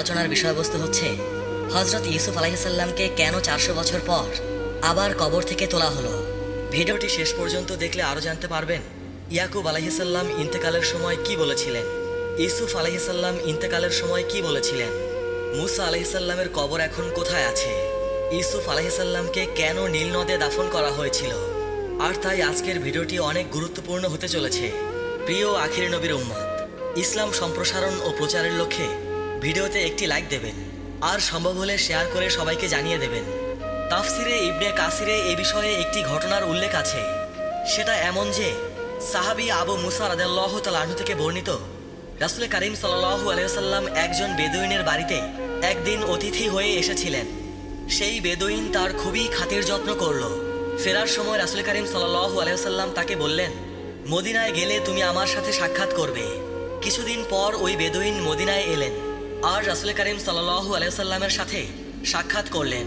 আলোচনার বিষয়বস্তু হচ্ছে হজরত ইউসুফ আলাহিসাল্লামকে কেন চারশো বছর পর আবার কবর থেকে তোলা হলো? ভিডিওটি শেষ পর্যন্ত দেখলে আরও জানতে পারবেন, ইয়াকুব আলাহিসাল্লাম ইন্তেকালের সময় কি বলেছিলেন? ইউসুফ আলাহিসাল্লাম ইন্তেকালের সময় কি বলেছিলেন? মুসা আলাহিসাল্লামের কবর এখন কোথায় আছে? ইউসুফ আলাহিসাল্লামকে কেন নীল নদে দাফন করা হয়েছিল? আর তাই আজকের ভিডিওটি অনেক গুরুত্বপূর্ণ হতে চলেছে। প্রিয় আখির নবীর উম্মত, ইসলাম সম্প্রসারণ ও প্রচারের লক্ষ্যে ভিডিওতে একটি লাইক দেবেন। আর সম্ভব হলে শেয়ার করে সবাইকে জানিয়ে দেবেন। তাফসিরে ইবনে কাসিরে এ বিষয়ে একটি ঘটনার উল্লেখ আছে। সেটা এমন যে, সাহাবি আবু মুসা রাদাল্লাহ তালাহু থেকে বর্ণিত। রাসুল করিম সাল্লাহু আলাইসাল্লাম একজন বেদুইনের বাড়িতে একদিন অতিথি হয়ে এসেছিলেন। সেই বেদুইন তার খুবই খাতির যত্ন করল। ফেরার সময় রাসুল করিম সাল্লাহু আলাইসাল্লাম তাকে বললেন, মদিনায় গেলে তুমি আমার সাথে সাক্ষাৎ করবে। কিছুদিন পর ওই বেদুইন মদিনায় এলেন। আর রাসুল করিম সাল্লাহু আলাইসাল্লামের সাথে সাক্ষাৎ করলেন।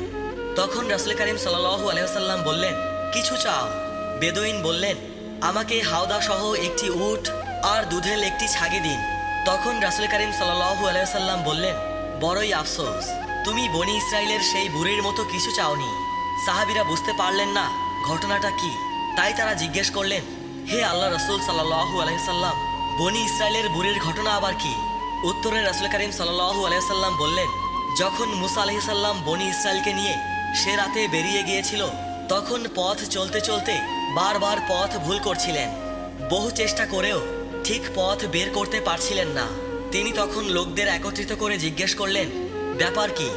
তখন রাসুল করিম সাল্লাহু আলাইসাল্লাম বললেন, কিছু চাও? বেদুইন বললেন, আমাকে হাওদা সহ একটি উট আর দুধের একটি ছাগি দিন। তখন রাসুল করিম সাল্লাহু আলাইসাল্লাম বললেন, বড়ই আফসোস, তুমি বনি ইসরায়েলের সেই বুড়ির মতো কিছু চাওনি। সাহাবিরা বুঝতে পারলেন না ঘটনাটা কি, তাই তারা জিজ্ঞেস করলেন, হে আল্লাহ রসুল সাল্লাহু আলাইসাল্লাম বনি ইসরায়েলের বুড়ির ঘটনা আবার কি? উত্তরে রাসুল করিম সাল্লাহু আলাইসাল্লাম বললেন, যখন মুসা আলহিসাল্লাম বনি ইসরায়েলকে নিয়ে সে রাতে বেরিয়ে গিয়েছিল, তখন পথ চলতে চলতে বারবার পথ ভুল করছিলেন। বহু চেষ্টা করেও ঠিক পথ বের করতে পারছিলেন না। তিনি তখন লোকদের একত্রিত করে জিজ্ঞেস করলেন, ব্যাপার কি?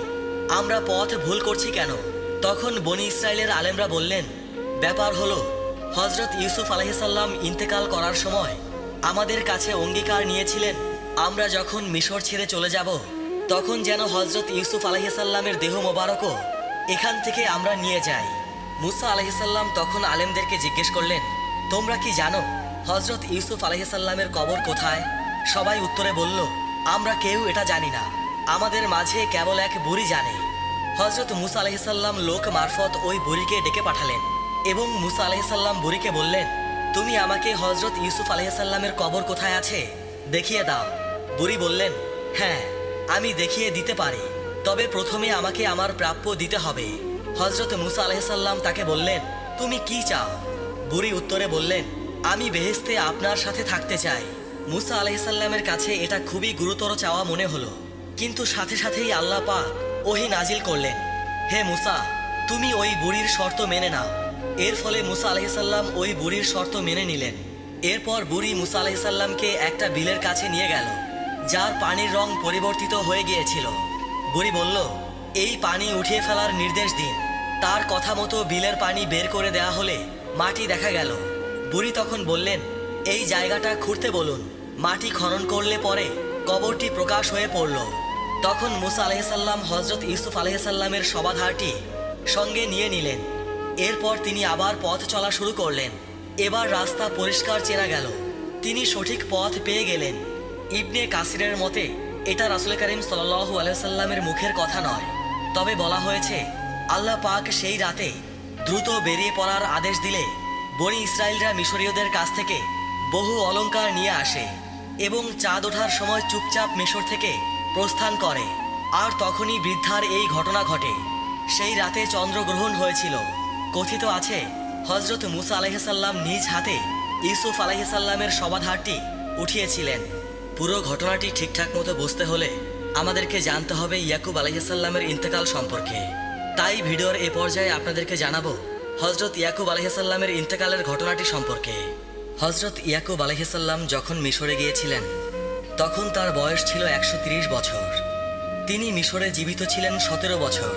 আমরা পথ ভুল করছি কেন? তখন বনি ইসরায়েলের আলেমরা বললেন, ব্যাপার হলো হজরত ইউসুফ আলহিসাল্লাম ইন্তেকাল করার সময় আমাদের কাছে অঙ্গীকার নিয়েছিলেন আমরা যখন মিশর ছেড়ে চলে যাব, তখন যেন হজরত ইউসুফ আলহিসাল্লামের দেহ মোবারকও এখান থেকে আমরা নিয়ে যাই। মুসা আলহিসাল্লাম তখন আলেমদেরকে জিজ্ঞেস করলেন, তোমরা কি জানো হজরত ইউসুফ আলহিসাল্লামের কবর কোথায়? সবাই উত্তরে বলল, আমরা কেউ এটা জানি না। আমাদের মাঝে কেবল এক বুড়ি জানে। হজরত মুসা আলহিসাল্লাম লোক মারফত ওই বুড়িকে ডেকে পাঠালেন এবং মুসা আলহিসাল্লাম বুড়িকে বললেন, তুমি আমাকে হজরত ইউসুফ আলহিসাল্লামের কবর কোথায় আছে? দেখিয়ে দাও। বুড়ি বললেন হ্যাঁ আমি দেখিয়ে দিতে পারি। তবে প্রথমে আমাকে আমার প্রাপ্য দিতে হবে। হজরত মুসা আলহিসাল্লাম তাকে বললেন, তুমি কি চাও? বুড়ি উত্তরে বললেন, আমি বেহেস্তে আপনার সাথে থাকতে চাই। মুসা আলহিসাল্লামের কাছে এটা খুবই গুরুতর চাওয়া মনে হলো। কিন্তু সাথে সাথেই আল্লাহ পাক ওহি নাজিল করলেন, হে মুসা, তুমি ওই বুড়ির শর্ত মেনে নাও। এর ফলে মুসা আলহিসাল্লাম ওই বুড়ির শর্ত মেনে নিলেন। এরপর বুড়ি মুসা আলহিসাল্লামকে একটা বিলের কাছে নিয়ে গেল। যার পানির রং পরিবর্তিত হয়ে গিয়েছিল। বুড়ি বলল, এই পানি উঠিয়ে ফেলার নির্দেশ দিন। তার কথা মতো বিলের পানি বের করে দেয়া হলে মাটি দেখা গেল। বুড়ি তখন বললেন, এই জায়গাটা খুঁড়তে বলুন। মাটি খনন করলে পরে কবরটি প্রকাশ হয়ে পড়ল। তখন মুসা আলহিসাল্লাম হজরত ইউসুফ আলহিসাল্লামের সমাধারটি সঙ্গে নিয়ে নিলেন। এরপর তিনি আবার পথ চলা শুরু করলেন। এবার রাস্তা পরিষ্কার চেনা গেল। তিনি সঠিক পথ পেয়ে গেলেন। ইবনে কাসিরের মতে, এটা রাসুল করিম সাল্লাহু আলাইসাল্লামের মুখের কথা নয়। তবে বলা হয়েছে, আল্লাহ পাক সেই রাতে দ্রুত বেরিয়ে পড়ার আদেশ দিলে বনি ইসরায়েলরা মিশরীয়দের কাছ থেকে বহু অলংকার নিয়ে আসে এবং চাঁদ ওঠার সময় চুপচাপ মিশর থেকে প্রস্থান করে। আর তখনই বৃদ্ধার এই ঘটনা ঘটে। সেই রাতে চন্দ্রগ্রহণ হয়েছিল। কথিত আছে হজরত মুসা আলহিসাল্লাম নিজ হাতে ইউসুফ আলহিসাল্লামের সমাধারটি উঠিয়েছিলেন। পুরো ঘটনাটি ঠিকঠাক মতো বুঝতে হলে আমাদেরকে জানতে হবে ইয়াকুব আলহিসাল্লামের ইন্তেকাল সম্পর্কে। তাই ভিডিওর এ পর্যায়ে আপনাদেরকে জানাব হজরত ইয়াকুব আলহিসাল্লামের ইন্তেকালের ঘটনাটি সম্পর্কে। হজরত ইয়াকুব আলহিসাল্লাম যখন মিশরে গিয়েছিলেন, তখন তার বয়স ছিল একশো বছর। তিনি মিশরে জীবিত ছিলেন সতেরো বছর।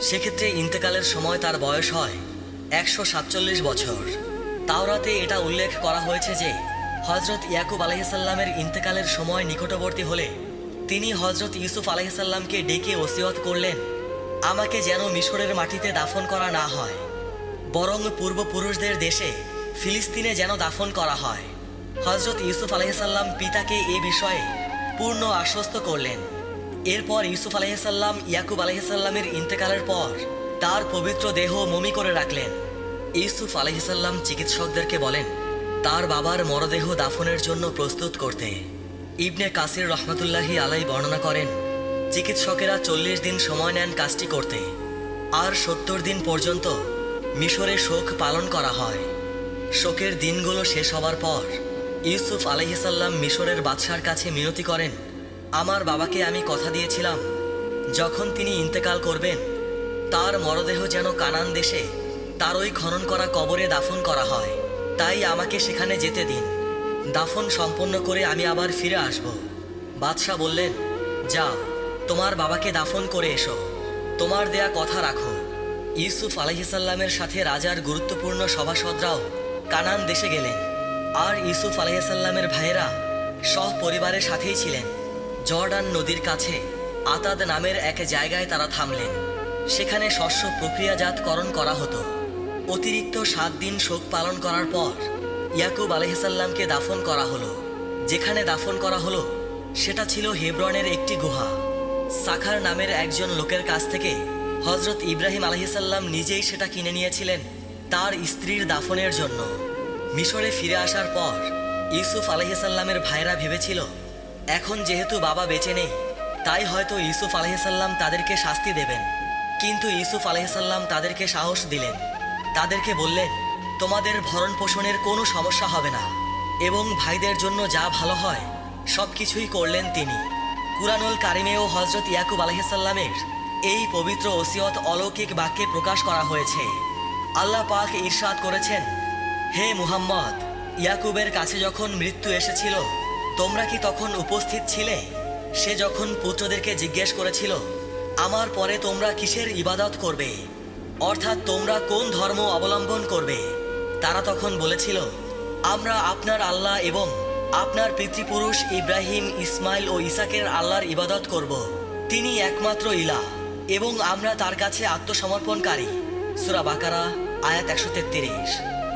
সেক্ষেত্রে ইন্তেকালের সময় তার বয়স হয় একশো সাতচল্লিশ বছর। তাওরাতে এটা উল্লেখ করা হয়েছে যে হজরত ইয়াকুব আলহিসাল্লামের ইন্তেকালের সময় নিকটবর্তী হলে তিনি হজরত ইউসুফ আলহিসাল্লামকে ডেকে ওসিয়ত করলেন, আমাকে যেন মিশরের মাটিতে দাফন করা না হয়, বরং পূর্বপুরুষদের দেশে ফিলিস্তিনে যেন দাফন করা হয়। হজরত ইউসুফ আলহিসাল্লাম পিতাকে এ বিষয়ে পূর্ণ আশ্বস্ত করলেন। এরপর ইউসুফ আলহিসাল্লাম ইয়াকুব আলহিসাল্লামের ইন্তেকালের পর তার পবিত্র দেহ মমি করে রাখলেন। ইউসুফ আলহিসাল্লাম চিকিৎসকদেরকে বলেন তার বাবার মরদেহ দাফনের জন্য প্রস্তুত করতে ইবনে কাসির রহমতুল্লাহি আলাই বর্ণনা করেন, চিকিৎসকেরা চল্লিশ দিন সময় নেন কাজটি করতে, আর সত্তর দিন পর্যন্ত মিশরে শোক পালন করা হয়। শোকের দিনগুলো শেষ হবার পর ইউসুফ আলহিসাল্লাম মিশরের বাদশার কাছে মিনতি করেন, আমার বাবাকে আমি কথা দিয়েছিলাম, যখন তিনি ইন্তেকাল করবেন, তার মরদেহ যেন কানান দেশে তার ওই খনন করা কবরে দাফন করা হয়। তাই আমাকে সেখানে যেতে দিন। দাফন সম্পন্ন করে আমি আবার ফিরে আসব। বাদশাহ বললেন, যাও, তোমার বাবাকে দাফন করে এসো। তোমার দেয়া কথা রাখো। ইউসুফ আলহিসাল্লামের সাথে রাজার গুরুত্বপূর্ণ সভাসদরাও কানান দেশে গেলেন। আর ইউসুফ আলহিসাল্লামের ভাইয়েরা সহ পরিবারের সাথেই ছিলেন। জর্ডান নদীর কাছে আতাদ নামের এক জায়গায় তারা থামলেন। সেখানে শস্য প্রক্রিয়াজাতকরণ করা হতো। অতিরিক্ত সাত দিন শোক পালন করার পর ইয়াকুব আলহিসাল্লামকে দাফন করা হলো। যেখানে দাফন করা হলো, সেটা ছিল হেব্রনের একটি গুহা। সাখার নামের একজন লোকের কাছ থেকে হজরত ইব্রাহিম আলহিসাল্লাম নিজেই সেটা কিনে নিয়েছিলেন তার স্ত্রীর দাফনের জন্য। মিশরে ফিরে আসার পর ইউসুফ আলহিসাল্লামের ভাইরা ভেবেছিল, এখন যেহেতু বাবা বেঁচে নেই, তাই হয়তো ইউসুফ আলহিসাল্লাম তাদেরকে শাস্তি দেবেন। কিন্তু ইউসুফ আলহিসাল্লাম তাদেরকে সাহস দিলেন। তাদেরকে বললেন তোমাদের ভরণ পোষণের কোনো সমস্যা হবে না। এবং ভাইদের জন্য যা ভালো হয় সব কিছুই করলেন তিনি। কুরানুল কারিমে ও হজরত ইয়াকুব আলহিসাল্লামের এই পবিত্র ওসিয়ত অলৌকিক বাক্যে প্রকাশ করা হয়েছে। আল্লাহ পাক ঈর্ষাদ করেছেন, হে মুহাম্মদ, ইয়াকুবের কাছে যখন মৃত্যু এসেছিল, তোমরা কি তখন উপস্থিত ছিলে? সে যখন পুত্রদেরকে জিজ্ঞেস করেছিল, আমার পরে তোমরা কিসের ইবাদত করবে? অর্থাৎ তোমরা কোন ধর্ম অবলম্বন করবে? তারা তখন বলেছিল, আমরা আপনার আল্লাহ এবং আপনার পিতৃপুরুষ ইব্রাহিম, ইসমাইল ও ইসাকের আল্লাহর ইবাদত করব। তিনি একমাত্র ইলা এবং আমরা তার কাছে আত্মসমর্পণকারী। সুরা বাকারা, আয়াত একশো তেত্রিশ।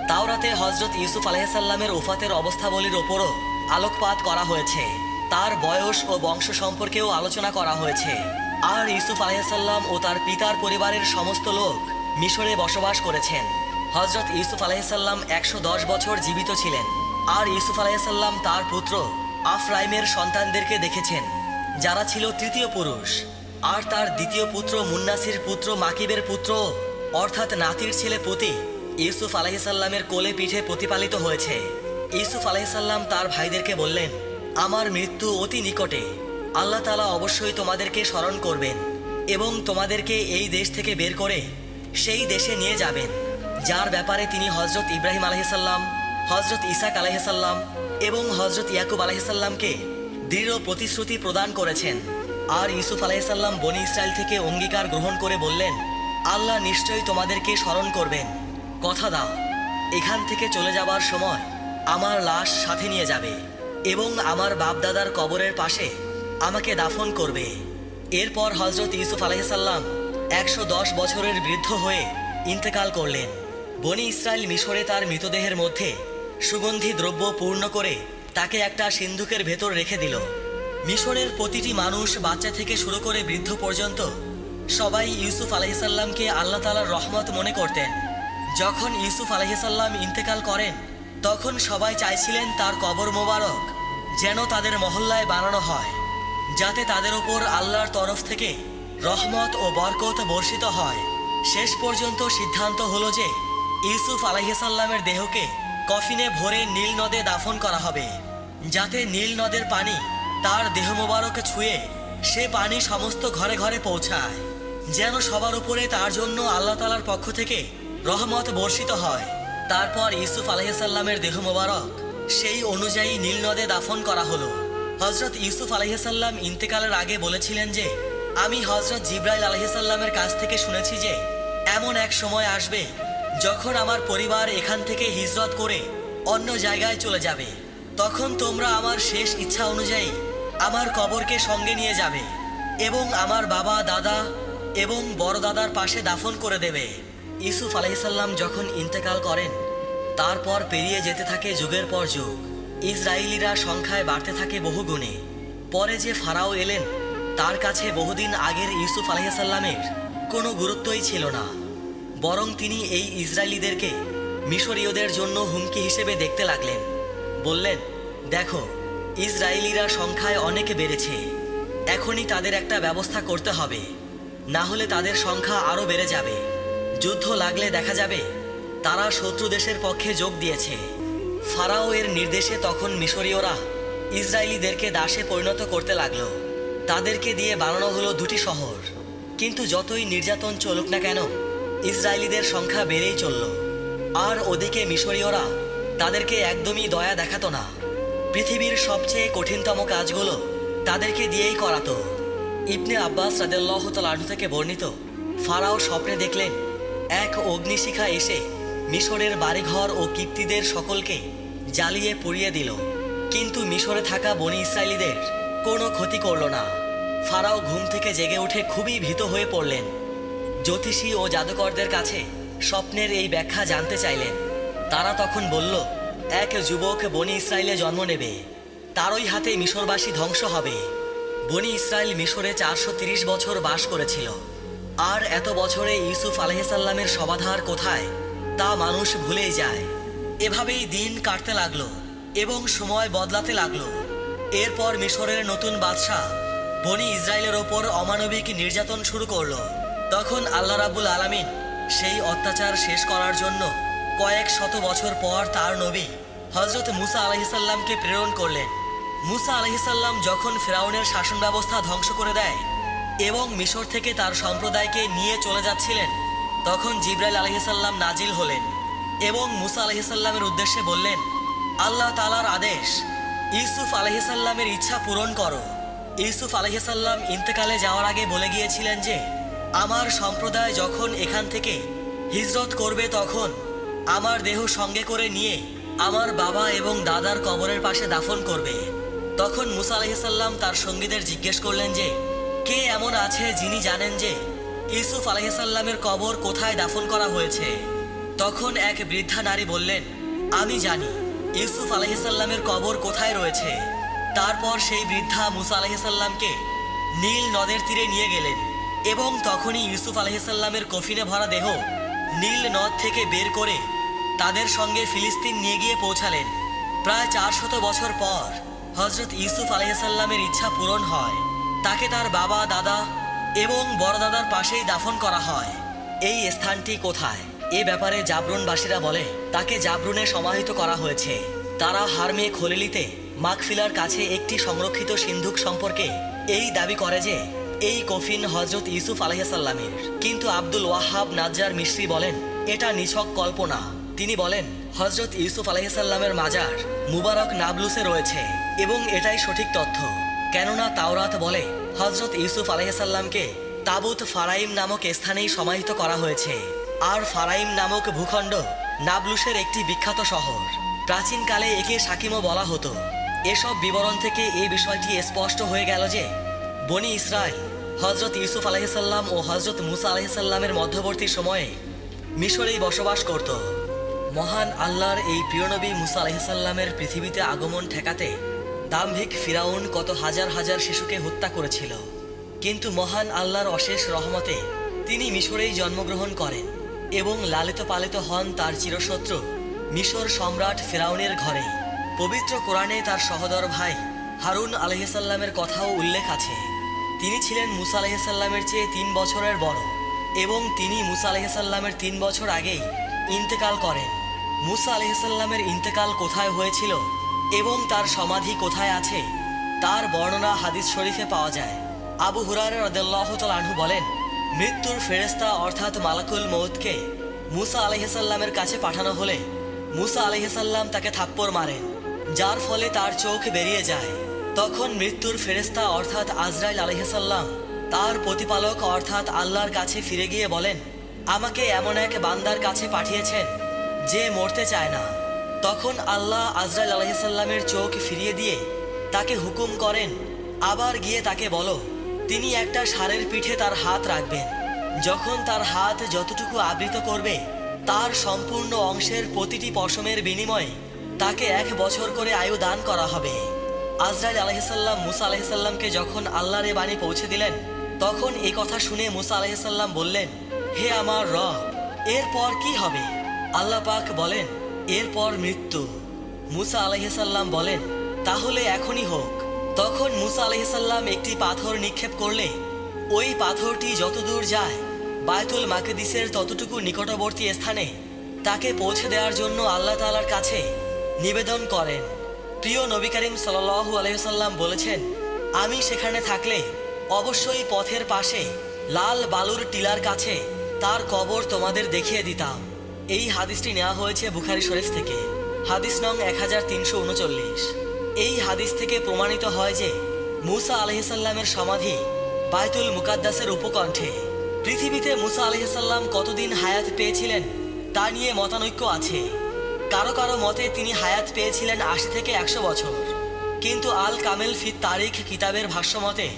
তাওরাতে হজরত ইউসুফ আলাইসাল্লামের ওফাতের অবস্থাবলীর ওপরও আলোকপাত করা হয়েছে। তার বয়স ও বংশ সম্পর্কেও আলোচনা করা হয়েছে। আর ইউসুফ আলাইসাল্লাম ও তার পিতার পরিবারের সমস্ত লোক মিশরে বসবাস করেছেন। হজরত ইউসুফ আলাইসাল্লাম একশো দশ বছর জীবিত ছিলেন। আর ইউসুফ আলাইসাল্লাম তার পুত্র আফরাইমের সন্তানদেরকে দেখেছেন, যারা ছিল তৃতীয় পুরুষ। আর তার দ্বিতীয় পুত্র মুন্নাসির পুত্র মাকিবের পুত্র, অর্থাৎ নাতির ছেলে পতি, ইউসুফ আলাইসাল্লামের কোলে পিঠে প্রতিপালিত হয়েছে। ইউসুফ আলাইসাল্লাম তার ভাইদেরকে বললেন, আমার মৃত্যু অতি নিকটে। আল্লাহ তালা অবশ্যই তোমাদেরকে স্মরণ করবেন এবং তোমাদেরকে এই দেশ থেকে বের করে সেই দেশে নিয়ে যাবেন, যার ব্যাপারে তিনি হজরত ইব্রাহিম আলহিসাল্লাম হজরত ইসাক আলহিসাল্লাম এবং হজরত ইয়াকুব আলহিসাল্লামকে দৃঢ় প্রতিশ্রুতি প্রদান করেছেন। আর ইউসুফ আলাইসাল্লাম বনি ইসরায়েল থেকে অঙ্গীকার গ্রহণ করে বললেন, আল্লাহ নিশ্চয়ই তোমাদেরকে স্মরণ করবেন। কথা দাও, এখান থেকে চলে যাবার সময় আমার লাশ সাথে নিয়ে যাবে এবং আমার বাপদাদার কবরের পাশে আমাকে দাফন করবে। এরপর হজরত ইউসুফ আলাইসাল্লাম একশো দশ বছরের বৃদ্ধ হয়ে ইন্তেকাল করলেন। বনি ইসরায়েল মিশরে তার মৃতদেহের মধ্যে সুগন্ধি দ্রব্য পূর্ণ করে তাকে একটা সিন্ধুকের ভেতর রেখে দিল। মিশরের প্রতিটি মানুষ বাচ্চা থেকে শুরু করে বৃদ্ধ পর্যন্ত সবাই ইউসুফ আলহিসাল্লামকে আল্লাহ তালার রহমত মনে করতেন। যখন ইউসুফ আলহিসাল্লাম ইন্তেকাল করেন, তখন সবাই চাইছিলেন তার কবর মোবারক যেন তাদের মহল্লায় বানানো হয়, যাতে তাদের ওপর আল্লাহর তরফ থেকে রহমত ও বরকত বর্ষিত হয়। শেষ পর্যন্ত সিদ্ধান্ত হলো যে ইউসুফ আলাইসাল্লামের দেহকে কফিনে ভরে নীল নদে দাফন করা হবে, যাতে নীল নদের পানি তার দেহ মোবারক ছুঁয়ে সে পানি সমস্ত ঘরে ঘরে পৌঁছায়, যেন সবার উপরে তার জন্য আল্লাহ তালার পক্ষ থেকে রহমত বর্ষিত হয়। তারপর ইউসুফ আলহিসাল্লামের দেহ মোবারক সেই অনুযায়ী নীল নদে দাফন করা হলো। হজরত ইউসুফ আলহিসাল্লাম ইন্তেকালের আগে বলেছিলেন যে আমি হজরত জিব্রাইল আলহিসাল্লামের কাছ থেকে শুনেছি যে, এমন এক সময় আসবে যখন আমার পরিবার এখান থেকে হিজরত করে অন্য জায়গায় চলে যাবে। তখন তোমরা আমার শেষ ইচ্ছা অনুযায়ী আমার কবরকে সঙ্গে নিয়ে যাবে এবং আমার বাবা, দাদা এবং বড় দাদার পাশে দাফন করে দেবে। ইউসুফ আলহিসাল্লাম যখন ইন্তেকাল করেন, তারপর পেরিয়ে যেতে থাকে যুগের পর যুগ। ইসরায়েলিরা সংখ্যায় বাড়তে থাকে বহু গুণে পরে যে ফারাও এলেন তার কাছে বহুদিন আগের ইউসুফ আলহিসাল্লামের কোনো গুরুত্বই ছিল না। বরং তিনি এই ইসরায়েলিদেরকে মিশরীয়দের জন্য হুমকি হিসেবে দেখতে লাগলেন। বললেন, দেখো, ইসরায়েলিরা সংখ্যায় অনেক বেড়েছে। এখনই তাদের একটা ব্যবস্থা করতে হবে। না হলে তাদের সংখ্যা আরও বেড়ে যাবে। যুদ্ধ লাগলে দেখা যাবে, তারা শত্রু দেশের পক্ষে যোগ দিয়েছে। ফারাও এর নির্দেশে তখন মিশরীয়রা ইসরায়েলিদেরকে দাসে পরিণত করতে লাগল। তাদেরকে দিয়ে বানানো হলো দুটি শহর। কিন্তু যতই নির্যাতন চলুক না কেন, ইসরায়েলিদের সংখ্যা বেড়েই চলল। আর ওদিকে মিশরীয়রা তাদেরকে একদমই দয়া দেখাতো না। পৃথিবীর সবচেয়ে কঠিনতম কাজগুলো তাদেরকে দিয়েই করাতো। ইবনে আব্বাস রাদেল্লাহ তালু থেকে বর্ণিত, ফারাও স্বপ্নে দেখলেন, এক অগ্নিশিখা এসে মিশরের বাড়িঘর ও কীর্তিদের সকলকে জ্বালিয়ে পুড়িয়ে দিল। কিন্তু মিশরে থাকা বনি ইসরায়েলিদের কোনো ক্ষতি করল না। ফারাও ঘুম থেকে জেগে উঠে খুবই ভীত হয়ে পড়লেন। জ্যোতিষী ও জাদুকরদের কাছে স্বপ্নের এই ব্যাখ্যা জানতে চাইলেন। তারা তখন বলল, এক যুবক বনি ইসরায়েলে জন্ম নেবে। তারই হাতে মিশরবাসী ধ্বংস হবে। বনি ইসরায়েল মিশরে চারশো বছর বাস করেছিল। আর এত বছরে ইউসুফ আলহিসাল্লামের সমাধার কোথায়, তা মানুষ ভুলেই যায়। এভাবেই দিন কাটতে লাগল এবং সময় বদলাতে লাগল। এরপর মিশরের নতুন বাদশাহ বনি ইসরায়েলের ওপর অমানবিক নির্যাতন শুরু করল। তখন আল্লাহ রাবুল আলামিন সেই অত্যাচার শেষ করার জন্য কয়েক শত বছর পর তার নবী হজরত মুসা আলহিসাল্লামকে প্রেরণ করলেন। মুসা আলহিসাল্লাম যখন ফেরাউনের শাসন ব্যবস্থা ধ্বংস করে দেয় এবং মিশর থেকে তার সম্প্রদায়কে নিয়ে চলে যাচ্ছিলেন, তখন জিব্রাইল আলহিসাল্লাম নাজিল হলেন এবং মুসা আলহিসাল্লামের উদ্দেশ্যে বললেন, আল্লাহ তালার আদেশ ইউসুফ আলহিসাল্লামের ইচ্ছা পূরণ করো। ইউসুফ আলহিসাল্লাম ইন্তেকালে যাওয়ার আগে বলে গিয়েছিলেন যে, আমার সম্প্রদায় যখন এখান থেকে হিজরত করবে তখন আমার দেহ সঙ্গে করে নিয়ে আমার বাবা এবং দাদার কবরের পাশে দাফন করবে। তখন মুসা আলহিসাল্লাম তার সঙ্গীদের জিজ্ঞেস করলেন যে, কে এমন আছে যিনি জানেন যে, ইউসুফ আলহিসাল্লামের কবর কোথায় দাফন করা হয়েছে? তখন এক বৃদ্ধা নারী বললেন, আমি জানি। ইউসুফ আলহিসাল্লামের কবর কোথায় রয়েছে? তারপর সেই বৃদ্ধা মুসা আলহিসাল্লামকে নীল নদের তীরে নিয়ে গেলেন এবং তখনই ইউসুফ আলহিসাল্লামের কফিনে ভরা দেহ নীল নদ থেকে বের করে তাদের সঙ্গে ফিলিস্তিন নিয়ে গিয়ে পৌঁছালেন। প্রায় চারশত বছর পর হজরত ইউসুফ আলহিসাল্লামের ইচ্ছা পূরণ হয়। তাকে তার বাবা, দাদা এবং বড়দাদার পাশেই দাফন করা হয়। এই স্থানটি কোথায়? এ ব্যাপারে জাবরুনবাসীরা বলে, তাকে জাবরুনে সমাহিত করা হয়েছে। তারা হারমে খলিলিতে মাকফিলার কাছে একটি সংরক্ষিত সিন্ধুক সম্পর্কে এই দাবি করে যে, এই কফিন হজরত ইউসুফ আলহিসাল্লামের কিন্তু আব্দুল ওয়াহাব নাজ্জার মিশ্রি বলেন, এটা নিছক কল্পনা। তিনি বলেন হজরত ইউসুফ আলহিসাল্লামের মাজার মুবারক নাবলুসে রয়েছে এবং এটাই সঠিক তথ্য। কেননা তাওরাত বলে হজরত ইউসুফ আলহিসাল্লামকে তাবুত ফারাইম নামক স্থানেই সমাহিত করা হয়েছে। আর ফারাইম নামক ভূখণ্ড নাবলুসের একটি বিখ্যাত শহর। প্রাচীনকালে একে সাকিমও বলা হতো। এসব বিবরণ থেকে এই বিষয়টি স্পষ্ট হয়ে গেল যে, বনি ইসরায়েল হজরত ইউসুফ আলহিসাল্লাম ও হজরত মুসা আলহিসাল্লামের মধ্যবর্তী সময়ে মিশরেই বসবাস করত। মহান আল্লাহর এই প্রিয়নবী মুসা আলহিসাল্লামের পৃথিবীতে আগমন ঠেকাতে দাম্ভিক ফিরাউন কত হাজার হাজার শিশুকে হত্যা করেছিল। কিন্তু মহান আল্লাহর অশেষ রহমতে তিনি মিশরেই জন্মগ্রহণ করেন। এবং লালিত পালিত হন তার চিরশত্রু, মিশর সম্রাট ফেরাউনের ঘরে। পবিত্র কোরআনে তার সহদর ভাই হারুন আলহিসাল্লামের কথাও উল্লেখ আছে। তিনি ছিলেন মুসা আলহিসাল্লামের চেয়ে তিন বছরের বড় এবং তিনি মুসা আলহিসাল্লামের তিন বছর আগেই ইন্তেকাল করেন। মুসা আলহিসাল্লামের ইন্তেকাল কোথায় হয়েছিল এবং তার সমাধি কোথায় আছে, তার বর্ণনা হাদিস শরীফে পাওয়া যায়। আবু হুরার রদাল্লাহ আনহু বলেন মৃত্যুর ফেরেস্তা অর্থাৎ মালাকুল মৌতকে মুসা আলহিসাল্লামের কাছে পাঠানো হলে মুসা আলহিসাল্লাম তাকে থাপ্পড় মারেন যার ফলে তার চোখ বেরিয়ে যায়। তখন মৃত্যুর ফেরেস্তা অর্থাৎ আজরাইল আলহিসাল্লাম তার প্রতিপালক অর্থাৎ আল্লাহর কাছে ফিরে গিয়ে বলেন, আমাকে এমন এক বান্দার কাছে পাঠিয়েছেন যে মরতে চায় না। তখন আল্লাহ আজরাইল আলহিসাল্লামের চোখ ফিরিয়ে দিয়ে তাকে হুকুম করেন, আবার গিয়ে তাকে বলো তিনি একটা ষাঁড়ের পিঠে তার হাত রাখবেন। যখন তার হাত যতটুকু আবৃত করবে, তার সম্পূর্ণ অংশের প্রতিটি পশমের বিনিময়ে তাকে এক বছর করে আয়ু দান করা হবে। আজরাইল আলহিসাল্লাম মুসা আলহিসাল্লামকে যখন আল্লাহর এ বাণী পৌঁছে দিলেন, তখন এই কথা শুনে মুসা আলহিসাল্লাম বললেন, হে আমার র এরপর কি হবে? আল্লাহ পাক বলেন, এরপর মৃত্যু। মুসা আলহিসাল্লাম বলেন, তাহলে এখনই হোক। তখন মুসা আলহিসাল্লাম একটি পাথর নিক্ষেপ করলে, ওই পাথরটি যতদূর যায় বায়তুল মাকেদিসের ততটুকু নিকটবর্তী স্থানে, তাকে পৌঁছে দেওয়ার জন্য আল্লাহ তাআলার কাছে নিবেদন করেন। প্রিয় নবী করিম সাল্লাল্লাহু আলহিসাল্লাম বলেছেন, আমি সেখানে থাকলে অবশ্যই পথের পাশে লাল বালুর টিলার কাছে তার কবর তোমাদের দেখিয়ে দিতাম। এই হাদিসটি নেওয়া হয়েছে বুখারি শরীফ থেকে। হাদিস নং এক হাজার তিনশো উনচল্লিশ। এই হাদিস থেকে প্রমাণিত হয় যে মুসা আলহিসাল্লামের সমাধি বায়তুল মুকাদ্দাসের উপকণ্ঠে। পৃথিবীতে মুসা আলহিসাল্লাম কতদিন হায়াত পেয়েছিলেন তা নিয়ে মতানৈক্য আছে। কারও কারও মতে তিনি হায়াত পেয়েছিলেন আশি থেকে একশো বছর। কিন্তু আল কামেল ফিত তারিখ কিতাবের ভাষ্যমতে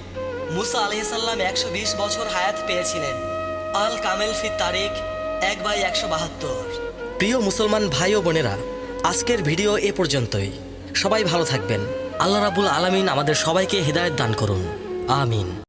মুসা আলহিসাল্লাম একশো বিশ বছর হায়াত পেয়েছিলেন। আল কামেল ফিত তারিখ এক বাই একশো বাহাত্তর। প্রিয় মুসলমান ভাই ও বোনেরা, আজকের ভিডিও এ পর্যন্তই। সবাই ভালো থাকবেন। আল্লাহ রাবুল আলামিন আমাদের সবাইকে হৃদায়ত দান করুন। আমিন।